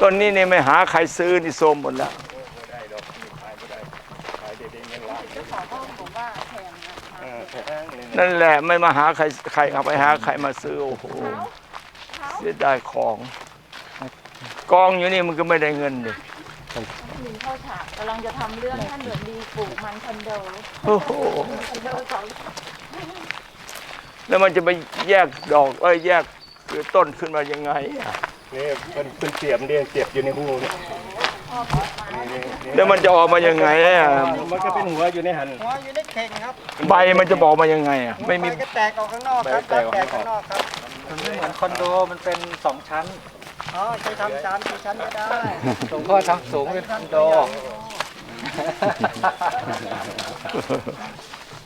ต้นนี้เนี่ยไม่หาใครซื้อนี่โทรมหมดแล้วไม่ได้ดอกมีขายไม่ได้ขายได้เด้งเงินล้านเจ้าของห้องบอกว่าแพงนะเออแพงเลยนะนั่นแหละไม่มาหาใครใครเอาไปหาใครมาซื้อโอ้โหเสียดายของ กองอยู่นี่มันก็ไม่ได้เงินดิลินเข้าฉากกำลังจะทำเรื่องท่านเดือดดีปลูกมันคอนโดโอ้โหคอนโดของแล้วมันจะไปแยกดอกเอ้ยแยกคือต้นขึ้นมายังไงอะ นี่เป็นเป็นเสียบเรียงเสียบอยู่ในหูเนี่ยนี่นี่นี่แล้วมันจะออกมายังไงอะมันก็เป็นหัวอยู่ในหัน หัวอยู่ในเข่งครับใบมันจะบอกมายังไงอะไม่มีใบก็แตกออกข้างนอกครับใบแตกออกข้างนอกครับมันไม่เหมือนคอนโดมันเป็นสองชั้นอ๋อใช้ทำสามสี่ชั้นก็ได้หลวงพ่อทำสูงเป็นคอนโด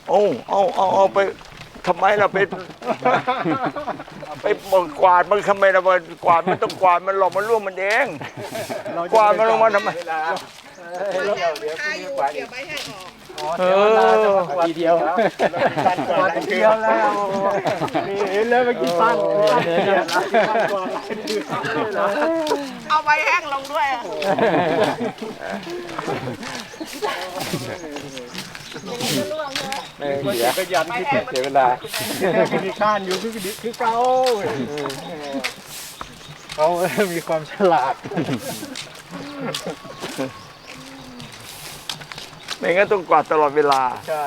โอ้เอาเอาเอาไป ทำไมเราไปไปกวาดมันทำไมเราไปกวาดมันต้องกวาดมันหลอกมันร่วงมันเองกวาดมันลงมาทำไมเวลาเดี๋ยวเดี๋ยวพรุ่งนี้กวาดอีกเออทีเดียวการกวาดเดียวแล้วนี่เห็นแล้วเมื่อกี้ปั้นเนี่ยกวาดหลายเดือนเลยเอาใบแห้งลงด้วยอะไม่ เสียก็ยันที่เสียเวลามีข้านอยู่คือคือเก่าเขามีความฉลาดไม่งั้นต้องกวาดตลอดเวลา ใช่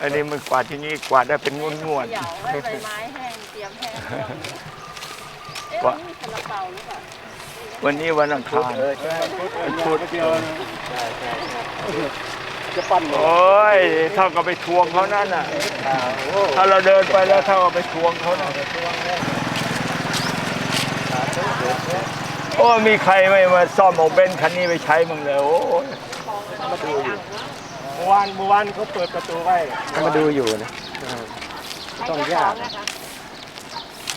อันนี้มันกวาดที่นี่กวาดได้เป็นงวนงวนเหยาไว้ใบไม้แห้งเตรียมแห้งเอ๊ะวันนี้มีซาลาเปาหรือเปล่าๆวันนี้วันอังคารเออใช่พูดเดียว จะปั้นเลโอ้ยเท่ากับไปทวงเขานั่นน่ะ ถ้าเราเดินไปแล้วเท่ากับไปทวงเขาน่ะโอ้มีใครไม่มาซ่อมของเบนซ์คันนี้ไปใช้มึงเลยโอ้ยมาดูอยู่เมื่อวานเมื่อวานเขาเปิดประตูไว้มาดูอยู่นะต้องยาก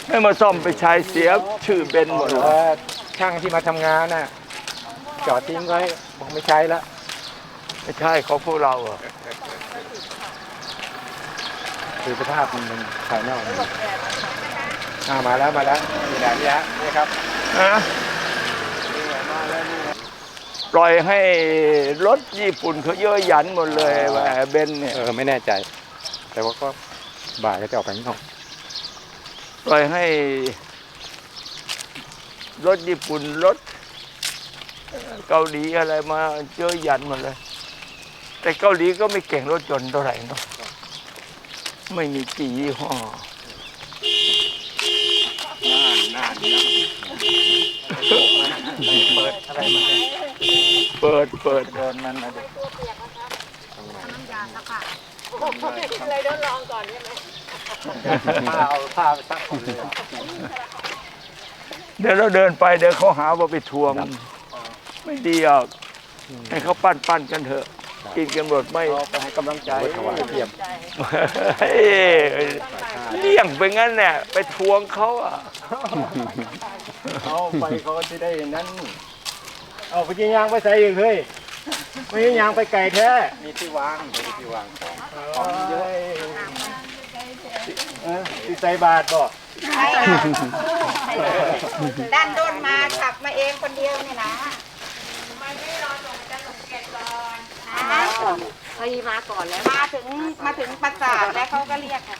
ไม่มาซ่อมไปใช้เสียชื่อเบนซ์หมดหรือเลยว่าช่างที่มาทำงานน่ะจอดทิ้งไว้บอกไม่ใช้แล้ว ไม่ใช่ของพวกเราอะคือสภาพมันเป็นภายนอกอ่ามาแล้วมาแล้วนี่แหละนี่ฮะนี่ครับนะปล่อยให้รถญี่ปุ่นเขาเยอะหยันหมดเลยแหวเบนซ์เนี่ย เออไม่แน่ใจ แต่ว่าก็บ่ายก็จะออกไปข้างนอกปล่อยให้รถญี่ปุ่นรถเกาหลีอะไรมาเยอะหยันหมดเลย แต่เกาหลีก็ไม่เก่งรถยนต์เท่าไหร่เนาะไม่มีกี่ยี่ห้อเปิดอะไรมาเนี่ยเปิดเปิดโดนมันมาดิเลยทดลองก่อนใช่ไหมผ้าเอาผ้าไปซักก่อนเลยอะเดี๋ยวเราเดินไปเดี๋ยวเขาหาว่าไปทวง ไม่ดีอะให้เขาปั้นปั้นกันเถอะ กินกันหมดไม่เราไปให้กำลังใจถวายเทียมเฮ้ยเลี่ยงไปงั้นเนี่ยไปทวงเขาอะเอาไปเขาจะได้นั่นเอาไปยิงยางไปใส่อีกเฮ้ยไม่ยิงยางไปไก่แท้มีที่วางมีที่วางของของเยอะเออที่ใส่บาทบ่ด้านด้นมาขับมาเองคนเดียวเนี่ยนะ เฮ้ยมาก่อนแล้วมาถึงมาถึงปราสาทแล้วเขาก็เรียกค่ะ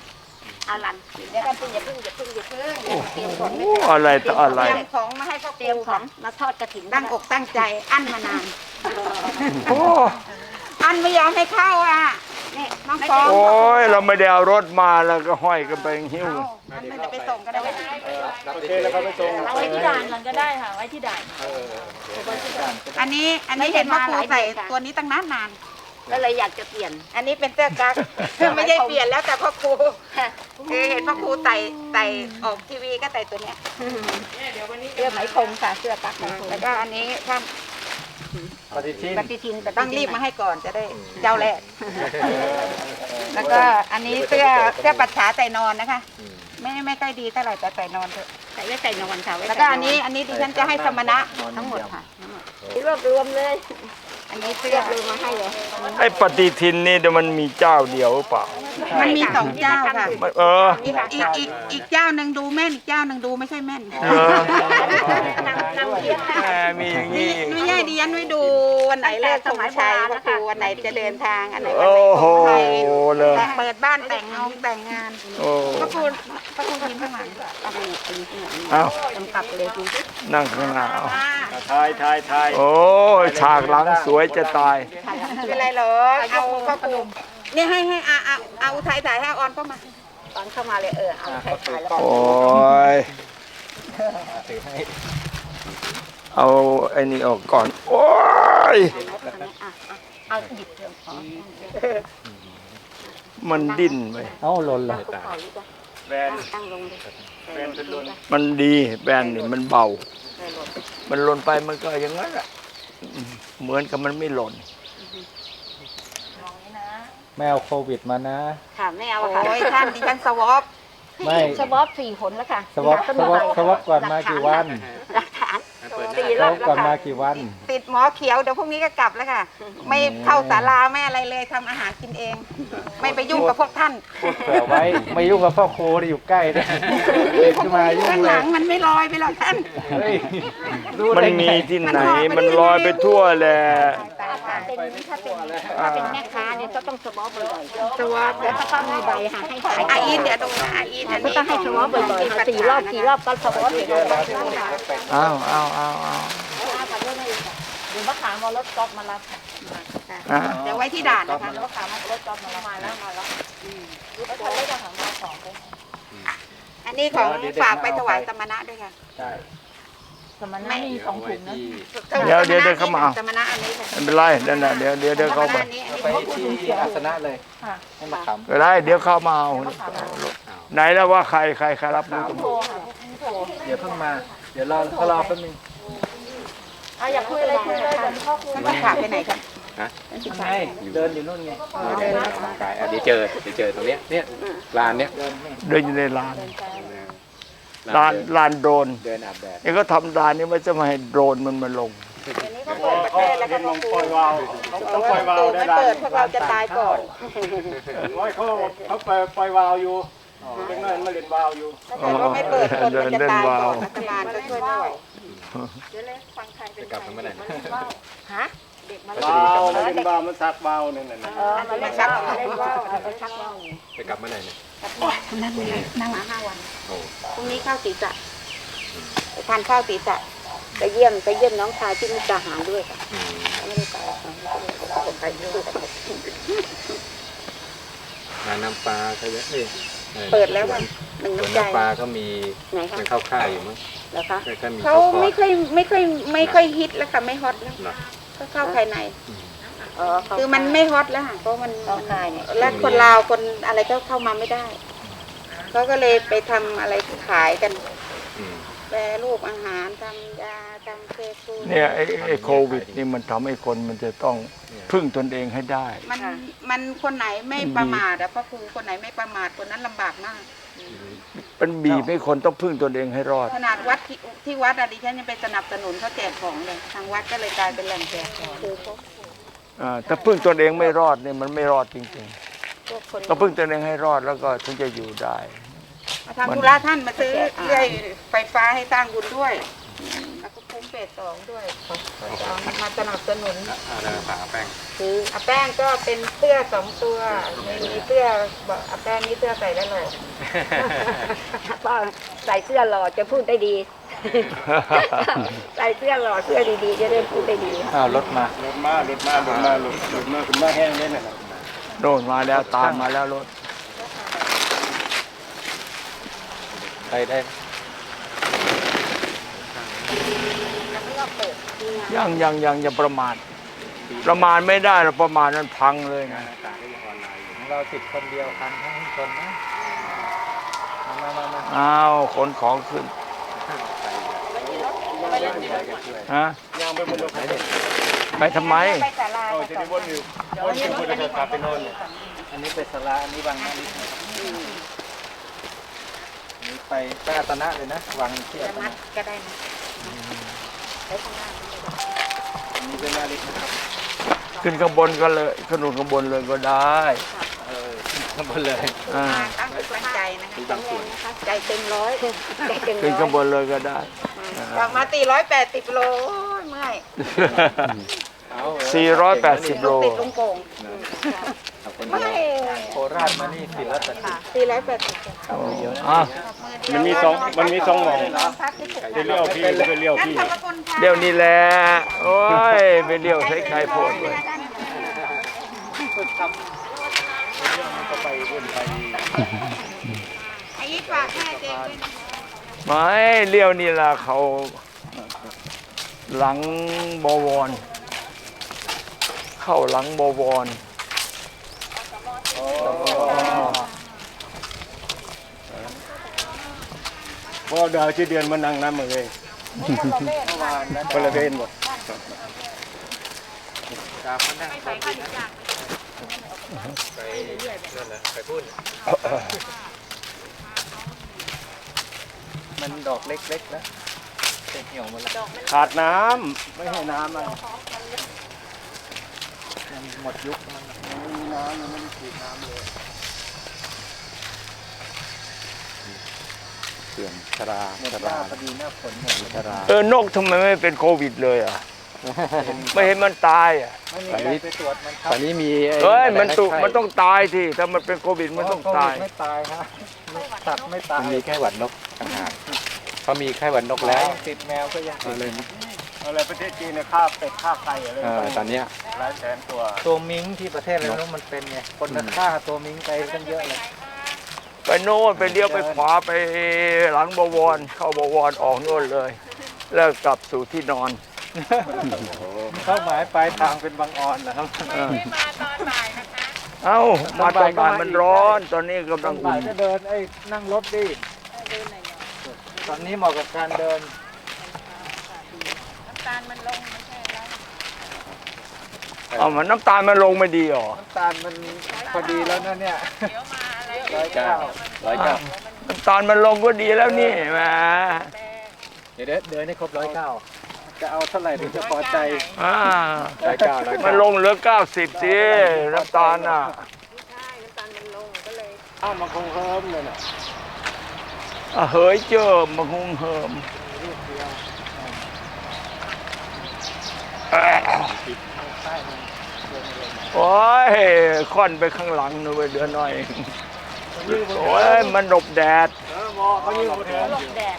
อารันเดี๋ยวกันพึ่งอย่าพึ่งอย่าพึ่งอย่าพึ่งเตรียมของโอ้อะไรต่ออะไร เตรียมของมาให้พ่อเตรียมของมาทอดกระถิ่นตั้งอกตั้งใจอั้นมานาน โอ้อั้นไม่ยอมให้เข้าอะ นี่น้องฟองโอ้ยเราไม่ได้เอารถมาแล้วก็ห้อยกันไปหิ้วอั้นไม่จะไปส่งก็ได้โอเคแล้วก็ไปส่งเอาไว้ที่ด่านมันก็ได้ค่ะ ไว้ที่ด่านอันนี้อันนี้เห็นว่าครูใส่ตัวนี้ตั้งนานนานก็เลยอยากจะเปลี่ยน อันนี้เป็นเสื้อกั๊กไม่ได้เปลี่ยนแล้วแต่พ่อครูคือเห็นพ่อครูใส่ใส่ออกทีวีก็ใส่ตัวเนี้ยเสื้อไหมพรมค่ะเสื้อกั๊กแล้วก็อันนี้ถ้า ปฏิทินปฏิทินต้องรีบมาให้ก่อนจะได้เจ้าแรก แล้วก็อันนี้เสื้อเสื้อปัดขาใส่นอนนะคะ ไม่ไม่ค่อยดีเท่าไหร่แต่ใส่นอนเถอะใส่ไว้ใส่นอนค่ะแล้วก็อันนี้อันนี้ดิฉันจะให้สมณะทั้งหมดค่ะทั้งหมดรวบรวมเลยอั นนนี้เสื้อเลยมาให้เลยไอ้ปฏิทินนี่เดี๋ยวมันมีเจ้าเดียวหรือเปล่ามันมีสองเจ้าค่ะมันเออ อีกอีกอีกอีกเจ้าหนึ่งดูแม่นอีกเจ้าหนึ่งดูไม่ใช่แม่นเออ แหมมีอย่างนี่นี้ไม่ใช่ดิฉันไม่ดูวันไหนเลิกสมัยชัยพระครูวันไหนจะเดินทางอันไหนวันโอ้ไหนโหเลย เปิดบ้านแต่งงานแต่งงานโอ้พระครูพระครูทีมข้างหลังอะไรเนี่ยตีข้างหลังเอ้ากำกับเลยดูสินั่งข้างหน้าเอา ทายทายทายโอ้ยฉากหลังสวยจะตายไม่เป็นไรหรอกเอาพระครูนี่ให้ให้อาเอาเอาถ่ายถ่ายให้ออนเข้ามาออนเข้ามาเลยเออเอาถ่ายถ่ายแล้วโอ้ยเอาไอ้นี่ออกก่อน โอ้ยเอาหยิบเรื่องของมันดิ้นไปเอ้าหล่นเลยขอดีกว่าแบนตั้งลงเลยแบนเป็นลนมันดีแบรนด์นี่มันเบา มันหล่นไปมันก็อย่างนั้นแหละเหมือนกับมันไม่หล่นไม่เอาโควิดมานะ ค่ะไม่เอาค่ะโอ้ยท่านดิฉันสวอปไม่สวอปสี่ผลแล้วค่ะสวอปสวอปสวอปก่อนมากี่วันหลักฐาน สสี่วรออบปแล้วก่อนมาค่ะกี่วัน ติดหมอเขียวเดี๋ยวพรุ่งนี้ก็กลับแล้วค่ะ ไม่เข้าศาลาไม่อะไรเลยทำอาหารกินเอง ไม่ไปยุ่งกับพวกท่านพูดเผื่อไว้ไม่ยุ่งกับพ่อโคที่อยู่ใกล้นะเด็กขึ้นมายุ่งข้างเลหลัยงมันไม่ลอยไปหรอกท่าน เฮ้ยรู้มันได้ไงมีที่ไหนมันลอยไปทั่วแหละเป็นถ้าเป็น ถ้าเป็นแม่ค้าเนี่ยก็ต้องสวอปบ่อยๆสวอปแล้วก็ต้องมีใบค่ะให้ขายอาอีนเดี๋ยวดูนะอาอีนอันนี้ต้องให้สวอปบ่อยๆค่ะสี่รอบสี่รอบก็สวอปอีกรอบอ้าวอ้าวอ้าวอ้าวดูมะขามเอารถก๊อฟมารับอะเดี๋ยวไว้ที่ด่านนะคะรถขามารถจอดมามาแล้วมาแล้วรถคันเล็กอะค่ะมาสองไปอันนี้ของฝากไปถวายสมณะด้วยค่ะ สมันไม่มีสองถุงนะ เดี๋ยวเดี๋ยวเดี๋ยวเข้ามาเอา สมณะอันนี้ค่ะไม่เป็นไรนั่นน่ะเดี๋ยวเดี๋ยวเดี๋ยวเข้าไปอันนี้อันนี้ไปที่อาสนะเลยให้มาขไม่เป็นไรเดี๋ยวเข้ามาเอาไหนแล้วว่าใครใครใครรับรู้โทรค่ะโทรำเดี๋ยวเพิ่งมา เดี๋ยวรอเขารอแป๊บนึงอะอยากคุยอะไรคุยเลยเดี๋ยวพ่อคุยมันขาดไปไหนคะไงเดินอยู่นู่นไงเดินแล้วกายอันนี้เจอเดี๋ยวเจอตรงเนี้ยเนี่ยลานเนี้ยเดินอยู่ในลาน ลานเดินลานโดรนเดินอาบแดดนี่ก็ทำลานนี้ไม่จะมาให้โดรนมันมาลงอันนี้ก็เปิดประเทศแล้วก็ลงปล่อยวาวต้องปล่อยวาวได้ไม่ละเปิดพวกเราจะตายก่อนโอ้ยเขาเขาปล่อยปล่อยวาวอยู่เด็กน้อยมาเล่นวาวอยู่ถ้าเกิดว่าไม่เปิดคนมันจะตายก่อนรัฐบาลก็ช่วยไม่ไหวจะกลับมาเมื่อไหร่นะฮะ เด็กมาวาวมาเล่นวาวมันซักวาวนั่นน่ะเออมันไม่ชักเล่นว่าวไปชักว่าวจะกลับเมื่อไหร่เนี่ยนั่นเลยนั่งมาห้าวันโอ้พรุ่งนี้เข้าศีรษะไปทานข้าวศีรษะไปเยี่ยมไปเยี่ยมน้องชายที่มุกดาหารด้วยค่ะอืมไม่ได้ไปค่ะผมไปด้วยร้านน้ำปลาก็เยอะเลยเปิดแล้ววันหนึ่งสวนน้ำใจน้ำปลาก็มีไหนคะยังเข้าค่ายอยู่มั้งแล้วคะก็ก็มีเขาข้าวทอไม่ดค่อยไม่ค่อยไม่ค่อยฮิตแล้วค่ะไม่ฮอตแล้วเหรอ ก็เข้าภายในเออคือมันไม่ฮอตแล้วค่ะเพราะมันเข้าค่ายเนี่ย และคนลาวคนอะไรก็เข้ามาไม่ได้เขาก็เลยไปทำอะไรขายกัน อืม แปรรูปอาหารทำยาทำเคฟูเนี่ยไอ้ไอ้โควิดนี่มันทำให้คนมันจะต้องพึ่งตนเองให้ได้ มันมันคนไหนไม่ประมาทอะพ่อครูคนไหนไม่ประมาทคนนั้นลำบากมาก มันบีบให้คนต้องพึ่งตนเองให้รอด ขนาดวัดที่ที่วัดอะดิฉันยังไปสนับสนุนเขาแจกของเลยทางวัดก็เลยกลายเป็นแหล่งแจกของอ่าถ้าพึ่งตนเองไม่รอดเนี่ยมันไม่รอดจริงพวกคนๆต้องพึ่งตนเองให้รอดแล้วก็ถึงจะอยู่ได้ มาทำธุระท่านมาซื้อเรื่อยไฟฟ้าให้สร้างบุญด้วยแล้วก็ คุ้มเฟสสองด้วยมาสนับสนุนอะไรฝาแป้งคืออาแป้งก็เป็นเสื้อสองตัวมีมีเสื้อบอกอาแป้งนี่เสื้อใส่แล้วหรอก็ใส่เสื้อหล่อจะพูดได้ดี ใส่เสื้อหล่อเสื้อดีๆจะได้พูดได้ดีอ้าวรถมาหลุดมาหลุดมาหลุดมาหลุดหลุดมาขึ้นมาแห้งเลยน่ะโน่นมาแล้วตามมาแล้วรถไปได้ ยังยังยังอย่าประมาทประมาทไม่ได้หรอกประมาทนั้นพังเลยนะของเราติดคนเดียวพันทั้งคนนะมามามามาอ้าวขนของขึ้นฮะยางไปบนรถไฟเนี่ยไปทำไมไปศาลาเอาจะได้วนอยู่วนอยู่บนรถไฟกลับไปนอนอันนี้ไปสลาอันนี้วังนาลินะครับอันนี้ไปไปอาสนะเลยนะวังที่อาจะสมันะดก็ได้นะไปข้างหน้า อันนี้เป็นนาลินะครับขึ้นข้างบนก็เลยขึ้นข้างบนเลยก็ได้ข้างบนเลยอ่าตั้งตั้งใจนะคะใจเต็มร้อยใจเต็มขึ้นร้อข้ายงบนเลยก็ได้กลับมาตีร้อยแปดสิบโลโอ้ยเมื่อย480โลติดลุงโป่งขอบคุณไม่ โคราชมานี่สี่ร้อยแปดสิบสี่ร้อยแปดสิบอะมันมีสองมันมีสองหม่องพักที่สุดไปเลี้ยวพี่ไปเลี้ยวงั้นพี่ขอบพระคุณค่ะเดี๋ยวนี้แหละโอ้ยไปเลี้ยวใช้ไข่โพดเลยก็ไปวนไปไอ้ยี่ฝากแม่เจมด้วยนะไม่เลี้ยวนี่ล่ะเขาหลังบวร เข้าหลังบวร เพราะดาวชื่อเดือนมานั่งน้ำมาเลยคนละเวนหมดมันดอกเล็กๆนะเป็นเหี่ยวหมดแล้วขาดน้ำไม่ให้น้ำมันมันหมดยุคมัน ไม่มีน้ำยังไม่ได้ฉีดน้ำเลยเสื่อมชราชราพอดีหน้าฝนหมดชรา เออนกทำไมไม่เป็นโควิดเลยอะ ไม่เห็นมันตายอะไม่มีใครไปตรวจมันครับตอนนี้มีเฮ้ยมันตุไข้มันต้องตายที่ถ้ามันเป็นโควิดมันต้องตาย ไม่ตายฮะสัตว์ไม่ตายมันมีแค่หวัดนกต่างหากเขามีแค่หวัดนกแล้วติดแมวก็ยังติดเลย อะไรประเทศจีนเนี่ยฆ่าเป็ดฆ่าไก่อะไรเออตอนเนี้ยหลายแสนตัวตัวมิงที่ประเทศอะไรนู้นมันเป็นไงคนมันฆ่าตัวมิงไปตั้งเยอะเลย ไปโน่นไปเลี้ยวไปขวาไปหลังบวร เข้าบวรออกโน่นเลย แล้วกลับสู่ที่นอน เข้าหมายปลายทางเป็นบางออนนะครับเออมาตอนบ่ายนะคะเอ้ามาตอนบ่ายมันร้อน ตอนนี้กำลังบ่าอุ่ยนก็เดินไอ้นั่งรถดิตอนนี้เหมาะกับการเดินน้ำตาลมันลงมันแค่ไร เอามันน้ำตาลมันลงไม่ดีหรอ น้ำตาลมันพอดีแล้วนะเนี่ยเดี๋ยวมาอะไรร้อยเก้าร้อยเก้าน้ำตาลมันลงก็ดีแล้วนี่แหมเดี๋ยวเดินให้ครบร้อยเก้าจะเอาเท่าไหร่ถึงจะพอใจอ่าร้อยเก้าร้อยมันลงเหลือเก้าสิบสิน้ำตาลน่ะอ้าวมันคงเฮิมเลยน่ะอะเฮ้ยเจอมาหุงเหิมเอ้ย โอ้ยค่อนไปข้างหลังนะเว้ยเดือนหน่อย โอ้ยมันหลบแดดเออหมอเขายืนบนเหิน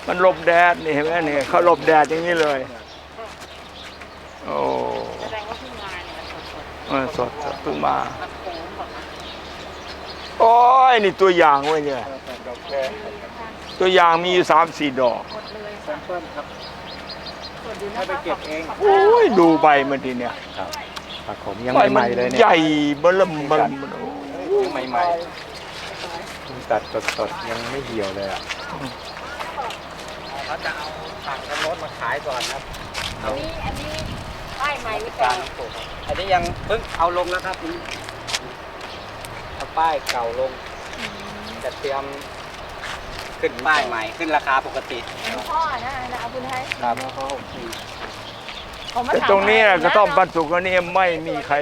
มันหลบแดดนี่เห็นไหมนี่เขาหลบแดดอย่างนี้เลย โอ้แสดงว่าเพิ่งมาเนี่ยมันสดเออสดสดเพิ่งมา ๆมันโค้งแบบโอ้ยนี่ตัวอย่างเว้ยเนี่ย ดอกแคตัวอย่างมีอยู่สามสี่ดอกแซมเปิลครับให้ไปเก็บเอง โอ้ยดูใบมันทีเนี่ย ผักขมยังใบใหมัม่ๆเลยเนี่ย ใหญ่เบิ่มเบิ่มโอ้ยังใหม่ๆตัดสดๆยังไม่เหี่ยวเลยอะเขาจะเอาผักกับรถมาขายก่อนครับอันนี้อันนี้ป้ายใหม่หรือเปล่าอันนี้ยังเพิ่งเอาลงแล้วครับเอาป้ายเก่าลงจะเตรียมขึ้นป้ายใหม่ขึ้นราคาปกติพ่อนะนะเอาคุณให้ครับ เขามาแต่ถามตรงนี้นะกระท่อมปันสุกอันนี้ไม่มีใคร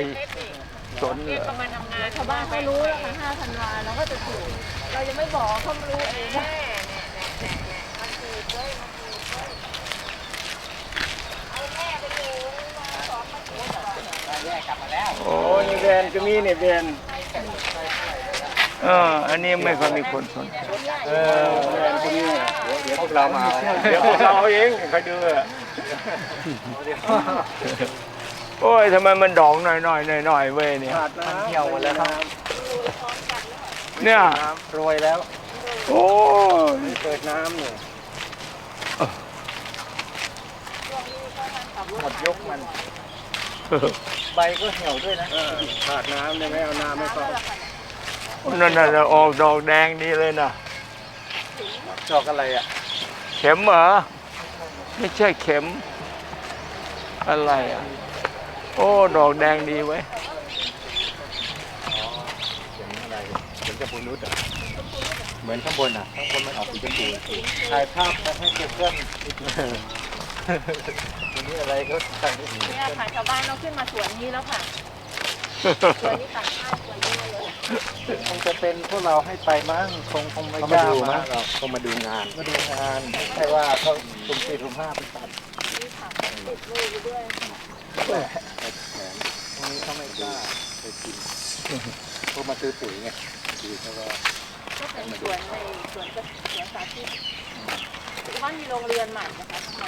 สนเลยก็มาทำงานชาวบ้านเขารู้แล้วค่ะห้าธันวาเราก็จะถูกเรายังไม่บอกเขารู้เองว่าโอ้โอ้ยแวนก็มีเนี่ยแวนเอออันนี้ไม่ค่อยมีคนสนใจเออแวนก็มีเดี๋ยว พวกเรามาเดี๋ยวเราเองใครดูอะโอ้ยทำไมมันดอกหน่อยหน่อยหน่อยหน่อยๆเว้ยเนี่ยขาดน้ำมันเหี่ยวหมดแล้วครับ เนี่ยน้ำโรยแล้ว โอ้ยเปิดน้ำเนี่ยหมดยกมัน ใบก็เหี่ยวด้วยนะเออขาดน้ำเนี่ยไม่เอาน้ำไม่เข้านั่นน่ะออกดอกแดงดีเลยนะดอกอะไรอะเข็มเหรอ ไม่ใช่เข็ม อะไรอะ โอ้ ดอกแดงดีไว้ยเขียนอะไรเขียนจะปูนุดอะเหมือนข้างบนอะ ข้างบนมันออกสีชมพูถ่ายภาพไปให้เก็บเพื่อนวันนี้อะไรก็ถ่ายไม่ถึงเนี่ยค่ะชาวบ้านเราขึ้นมาสวนนี้แล้วค่ะตัวนี้ตัดง่ายกว่าเยอะเลย คงจะเป็นพวกเราให้ไปมั้งคงคงไม่เขากมาล้าดูมามั้งเราเขามาดูงาน มาดูงานไม่ใช่ว่าเขาสุ่มสี่สุ่มห้าไปตัดมีผักติดมืออยู่ด้วยตรงนี้เขาไม่กล้าไปกินพวกมาซื้อปุ๋ยไงดีเขาก็ก็เป็นสวนในสวนก็สวนสาธิตที่บ้านมีโรงเรียนใหม่นะคะข้างใน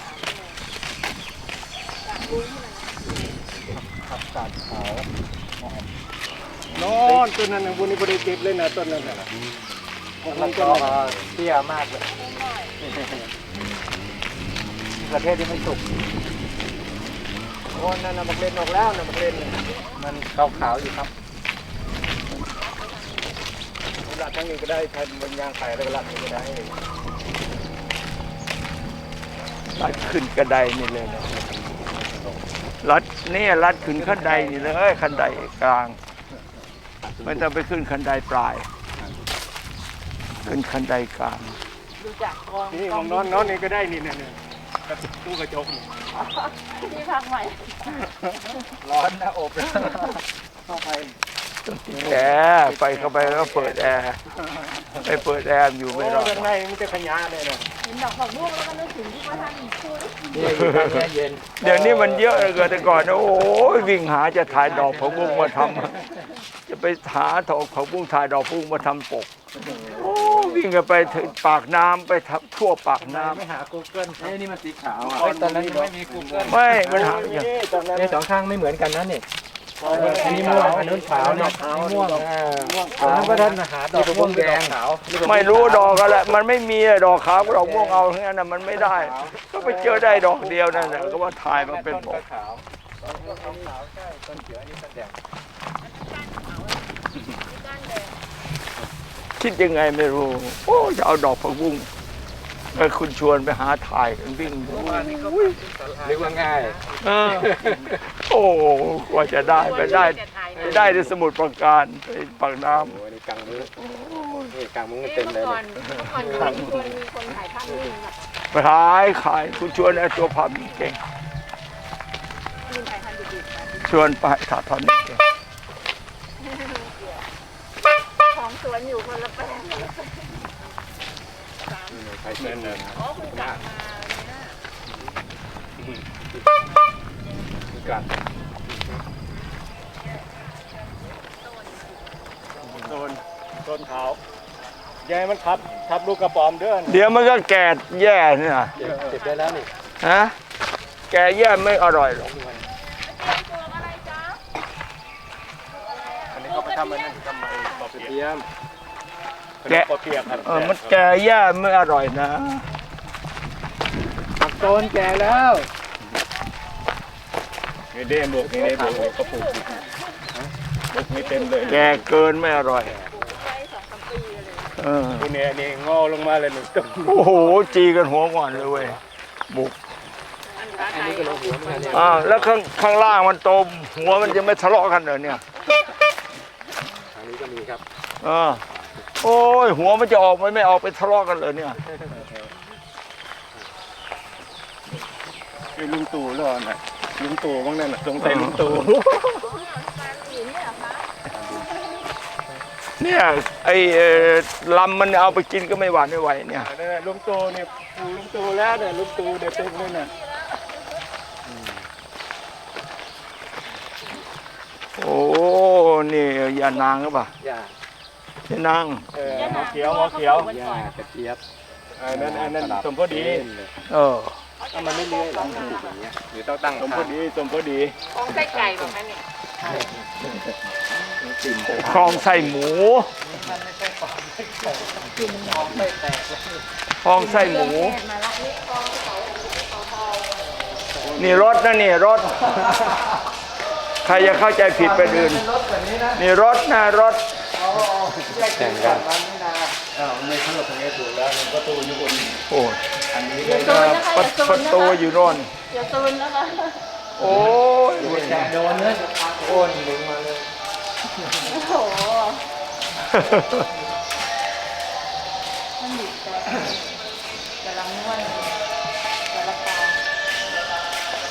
ถามเลยอยากรู้ที่มันขับ กาดขาวนอนต้นนั้นนะบุญนี่บริจิตเลยนะต้นนั้นน่ะแล้วก็เตี้ยมากเลยประเทศที่ไม่สุกโอ้นั่นนะมันเล่นออกแล้วนะมันเล่นมันขาวๆอยู่ครับเวลาทั้งนี้ก็ได้แทนบนยางไข่แล้วเวลานี้ก็ได้รัดขึ้นกระไดนี่เลยนะ รัดนี่รัดขึ้นขั้นใดนี่เลยขั้นใดกลางไม่ต้องไปขึ้นขั้นใดปลาย ขึ้นขั้นใดกลางดูจากกองนี่ของนอนนอนนี่ก็ได้นี่เนี่ยเนี่ยกระตู้กระจกนี่ที่พักใหม่ ร้อนนะอบเข้าไป แอร์ไปเข้าไปแล้วก็เปิดแอร์ไปเปิดแอร์อยู่โอ้ไม่รอดข้างในมันจะขยะเลยนะเห็นดอกผักบุ้งแล้วก็นึกถึงที่พระท่านพูดนี่อยู่ตรงเนี้ยเย็นเดี๋ยวนี้มันเยอะเหลยเกินแต่ก่อนนะโอ้ยวิ่งหาจะถ่ายดอกผักบุ้งมาทำจะไปหาดอกผักบุ้งถ่ายดอกผักบุ้งมาทำปกโอ้วิ่งกันไปถึงปากน้ำไปทับทั่วปากน้ำไม่หา Google ครับนี่มันสีขาวอะโอ้ยตอนนั้นยังไม่มี Google ไม่มันหาไม่เจอนี่ตอนนั้นนี่สองข้างไม่เหมือนกันนะนี่ อันนี้ม่วงอันนู้นขาวเนี่ยอันนี้ม่วงอ่าอันนั้นก็ท่านหาดอกม่วงแดงขาวไม่รู้ดอกอะไรมันไม่มีอะดอกขาวกับดอกม่วงเอาทั้งนั้นน่ะมันไม่ได้ ก็ไปเจอได้ดอกเดียวนั่นแหละก็ว่าถ่ายมันเป็นปกขาวต้นขาวใช่ต้นเขียวอันนี้ต้นแดงคิดยังไงไม่รู้ โอ้จะเอาดอกผักบุ้ง เออคุณชวนไปหาถ่ายกันวิ่งเรียกว่าง่าย เออโอ้กว่าจะได้ไปได้ไปได้ในสมุดประการไปปากน้โอ้ยนี่กลางมือนี่กลางมือเต็มเลยอก่อเนี่ยนเมื่อก่อนมีคนมีคนถ่ายภาพนิ่งอะไปขายขายคุณชวนไอ้ตัวผับเก่งมีถ่ายภาพดีชวนไปถ่ายทอดนี่เก่งของสวนอยู่คนละแปลง ใครเช่นเลยอ๋อคุณกลับมาเนี่ยกัดโซนโซนขาวยายมันขับขับลูกกระป๋อมเด้อนเดี๋ยวมันก็แก่แย่เนี่ยเก็บได้แล้วนี่ฮะแก่แย่ไม่อร่อยหรอกอันนี้เขาไปทำมันนั่นทำไมปอเปียกเตรียม แกะปอเปียกครับเออมันแก่แย่ไม่อร่อยนะผักโตนแก่แล้วนี่เด้บุกนี่เด้บุกเขาปลูกอยู่บุกนี่เต็มเลยแก่เกินไม่อร่อยเออนี่เนี่ยนี่งอลงมาเลยหนึ่งต้นโอ้โหจีกันหัวก่อนเลยเว้ยบุกอันนี้ก็ลงหัวเหมือนกันเนี่ยอ่าวแล้วข้างข้างล่างมันโตมหัวมันจะไม่ทะเลาะกันเหรอเนี่ยทางนี้ก็มีครับเออ โอ้ยหัวมันจะออกไหมไม่ออกไปทะเลาะกันเลยเนี่ยคือลุงตู่แล้วน่ะลุงตู่บ้างนั่นน่ะสงสัยลุงตู่เนี่ยไอ้เอ่อลำมันเอาไปกินก็ไม่หวานไม่ไหวเนี่ยนั่นน่ะลุงตู่เนี่ยปลูกลุงตู่แล้วเนี่ยลุงตู่เด็ดเต็มเลยน่ะโอ้นี่ยานางหรือเปล่าย่า ยานางเออหมอเขียวหมอเขียวย่ากระเจี๊ยบอันนั้นอันนั้นสมพอดี เออถ้ามันไม่เลื้อยหรอกอย่างเงี้ยหรือต้องตั้งสมพอดีสมพอดีของไส้ไก่แบบนั้นเนี่ยคลองไส้หมูคลองไส้หมู นี่รถนะนี่รถ ใครจะเข้าใจผิดไปอื่นนี่รถนะรถ แข่งกันอ้าวไม่ทั้งหมดทั้งนี้ถูกแล้วมันประตูอยู่บนโอ้ยอันนี้อย่าโซนะคะปอระย่าซปนระตูคะอยู่โน่นอย่าโซนนะคะโอ้ยแกโดนเลยโอนดึงมาเลยโอ้โหมันดิบแต่แต่ละม้วนแต่ละปา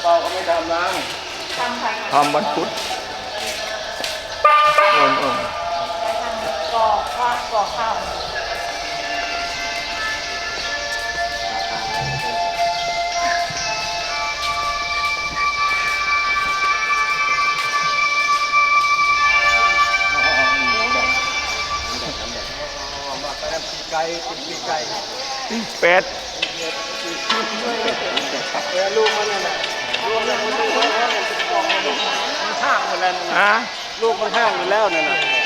เปล่าก็ไม่ทำล้างทำใครทำวันพุทธโอนโอน กรอข้าวกรอข้าวไก่ปีไก่เป็ดลูกมันนั่นแหละลูกมันห้างหมดแล้วฮะลูกมันห้างอยู่แล้วนั่นน่ะ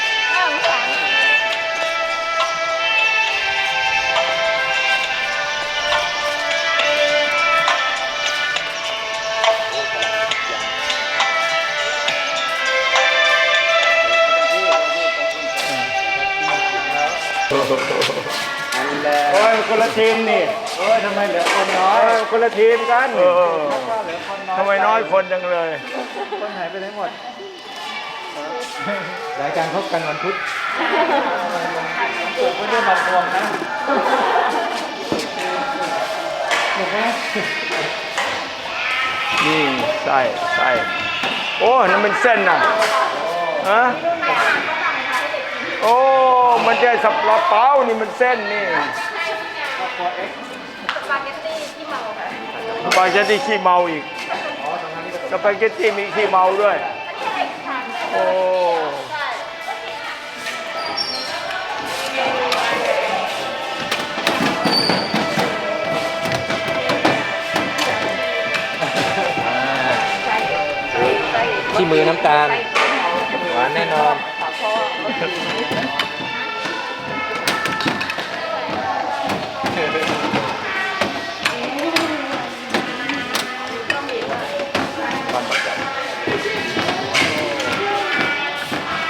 คนละทีมนี่โอ้ยทำไมเหลือคนน้อยคนละทีมกันเออทำไมน้อยคนจังเลย คนหายไปไหนหมดรายการพบกันวันพุธไม่ได้มาทวงนะเห็นไหมนี่ไส้ไส้โอ้นั่นเป็นเส้นน่ะฮะโอ้ มันจะสับปะเปานี่มันเส้นนี่ สปาเกตตี้ที่เมาค่ะสปาเกตตี้ขี้เมาอีกสปาเกตตี้มีขี้เมาด้วย โอ้ที่มือน้ำตาลหวานแน่นอน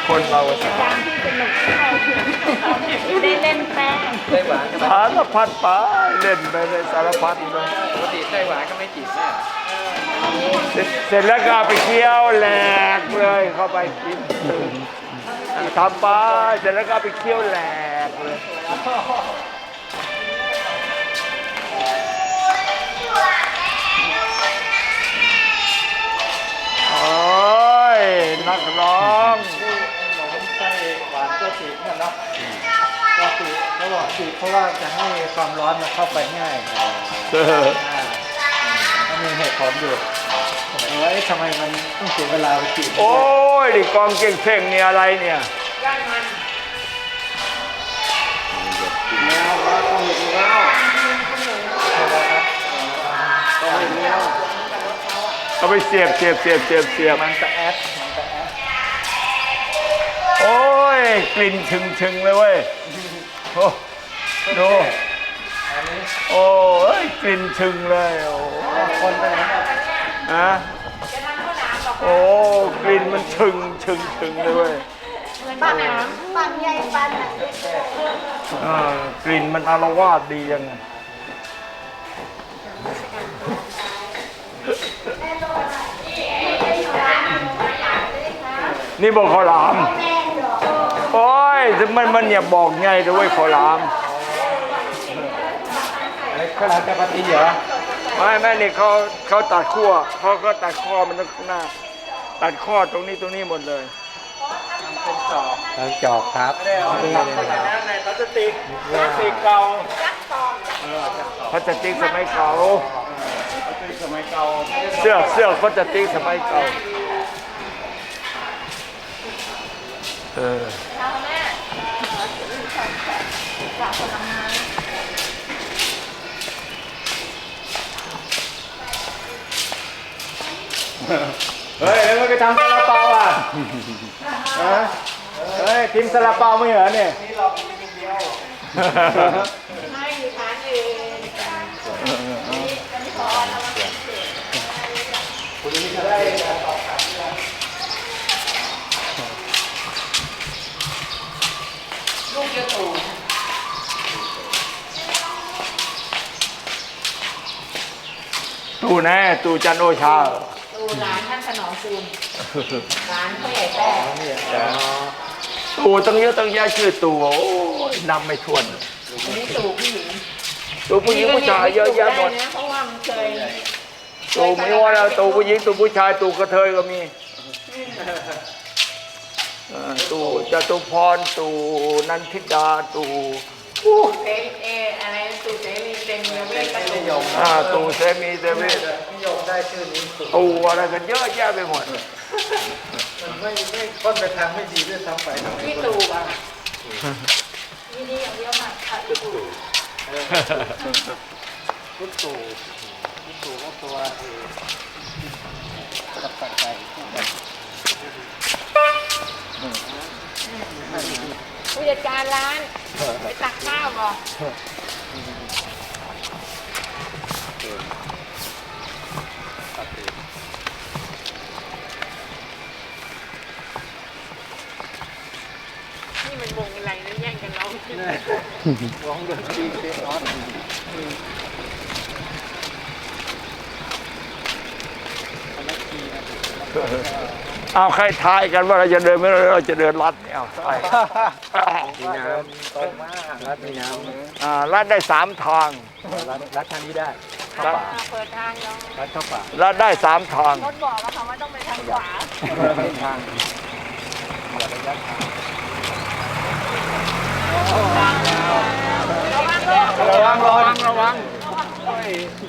คนเราได้เล่นแป้งไส้หวานก็สารพัดไปเล่นไปเลยสารพัดเลยปกติไส้หวานก็ไม่จีบแม่เสร็จเสร็จแล้วก็เอาไปเคี่ยวแหลกเลยเข้าไปกินทำไปเสร็จแล้วก็เอาไปเคี่ยวแหลกเลยโอ้ยนักร้อง ก็สีเนี่ยเนาะก็สีเขาบอกสีเพราะว่าจะให้ความร้อนมันเข้าไปง่ายเออมันมีเหตุผลอยู่ผมว่าเอ๊ะทำไมมันต้องเสียเวลาไปจีบโอ้ยดิกองเก่งเพ่งเนี่ยอะไรเนี่ยแมวว่าต้องเห็นแล้วต้องเห็นแล้ว เอาไปเสียบเสียบเสียบเสียบเสียบมันจะแอดมันจะแอด โอ้ย กลิ่นชึงชึงเลยเว้ยโอ้ดูอันนี้โอ้ยกลิ่นชึงเลยโอ้คนไปไหนเนี่ยฮะโอ้กลิ่นมันชึงชึงชึงเลยเว้ยปั้นปั้นใหญ่ปั้นน่ะเออกลิ่นมันอารวาสดียังไงนี่บอกข้าวหลาม โอ้ยมันมันอย่าบอกไงด้วยข้าวหลามอะไรข้าวหลามจะปฏิเหรอไม่ไม่นี่เขาเขาตัดขั้วเขาก็ตัดข้อมันข้างหน้า ตัดข้อตรงนี้ตรงนี้หมดเลยเป็นจอบทางจอกครับไม่ได้เอาไปทำขนาดนั้นในพลาสติกพลาสติกเก่าพลาสติกสมัยเก่าพลาสติกสมัยเก่าไม่ได้เสื้อเสื้อพลาสติกสมัยเก่า เออ เฮ้ยแล้วมันไปทำซาลาเปาอะฮะเฮ้ย ทีมซาลาเปาไม่เหรอเนี่ยไม่อยู่ ตู่แน่ตู่จันโอชา ดูร้านท่านถนอมซูนร้านพ่อใหญ่แป้งตู่ตั้งเยอะตั้งแยะชื่อตู่โอ้ยนำไม่ถ้วนอันนี้ตู่ผู้หญิงตู่ผู้หญิงผู้ชายเยอะแยะหมดนะเพราะว่ามันเคยตูไม่ว่าแล้วตูผู้หญิงตูผู้ชายตูกระเทยก็มีเออตูจตุพรตูนันทิดาตูเอเออะไรตูเสรีเป็ นเวทกระนิดูยกมอ่าตูเสมีเสวีนิยมได้ชื่อนี้สุดตูอะไรกันเยอะแยะไปหมด มันไม่ไม่ค่อนไปทางไม่ดีด้วยซ้ำไปที่ตูอะมีดีอย่างเดียวค่ะค่ะที่ดูพุทธตู่พุทธตู่ก็ตัวเอกับตัดใจผู้จัดการร้านไปตักข้าวบ่ นี่มันวงอะไรนะแย่งกันร้องเพลงร้องดนตรีเสียงออนเอาใครทายกันว่าเราจะเดินไม่เราจะเดินลัดเนี่ยเอาทายมีน้ตรงมากำรัดมีน้ำอ่าลัดได้สามทางำรัดรัดทางนี้ได้ ลัดเปิดทางเนาะรัดเข้าป่าลัดได้สามทาง รถบอกอะค่ะว่าต้องไปทางขวาไม่ทางอย่าระยะทางระวังระวังระวัง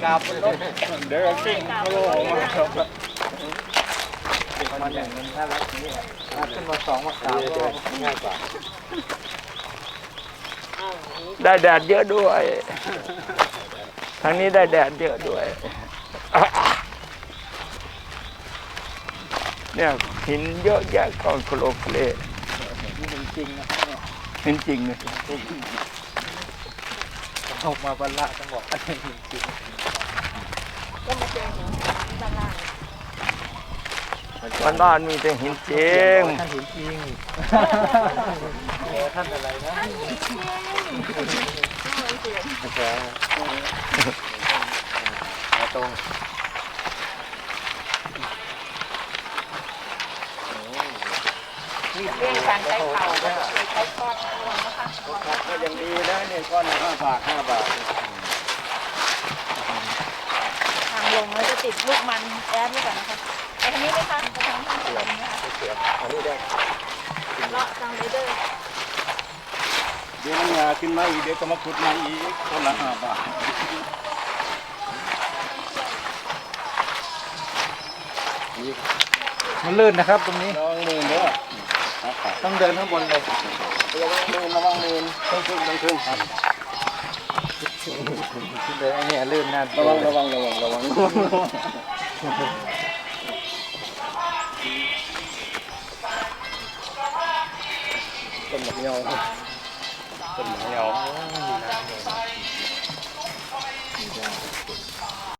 กราบรถเดี๋ยวกิ้งเขาลงมาครับมันอย่างนั้นถ้ารักนี้ถ้าขึ้นมาสองมาสามก็ง่ายกว่าได้แดดเยอะด้วยทางนี้ได้แดดเยอะด้วย เนี่ยหินเยอะแยะกองโคลโคเลนี่จริงนะครับเนี่ยหินจริงเลยออกมาบรรละต้องบอกอันนี้จริงก็มาเจอหินด้านล่างวันบ้านมีแต่หินจริงท่านเห็นจริงโอ้ท่านอะไรนะ มาตรงเรื่องการใช้เข่าใช้ก้อนนะคะก็ยังดีนะเนี่ยก้อนห้าบาทห้าบาททางลงแล้วจะติดลูกมันแอบดไว้ก่อนนะคะไปทางนี้ไหมคะไปทางทางเสือมนะคะอันนี้ได้เลาะทางเรเดอร์ ดี๋ยวมันงาขึ้นมาอีกเดี๋ยวก็มาขุดมาอีกก้อนละห้าบาทมันลื่นนะครับตรงนี้ระวังมือเด้อต้องเดินข้างบนเลยระวังมือระวังมือต้องขึ้นต้องขึ้นครับเดี๋ยวไอ้เนี่ยลื่นหน้าระวังระวังระวังระวังต้นหมกเงา ต้นหมกเงา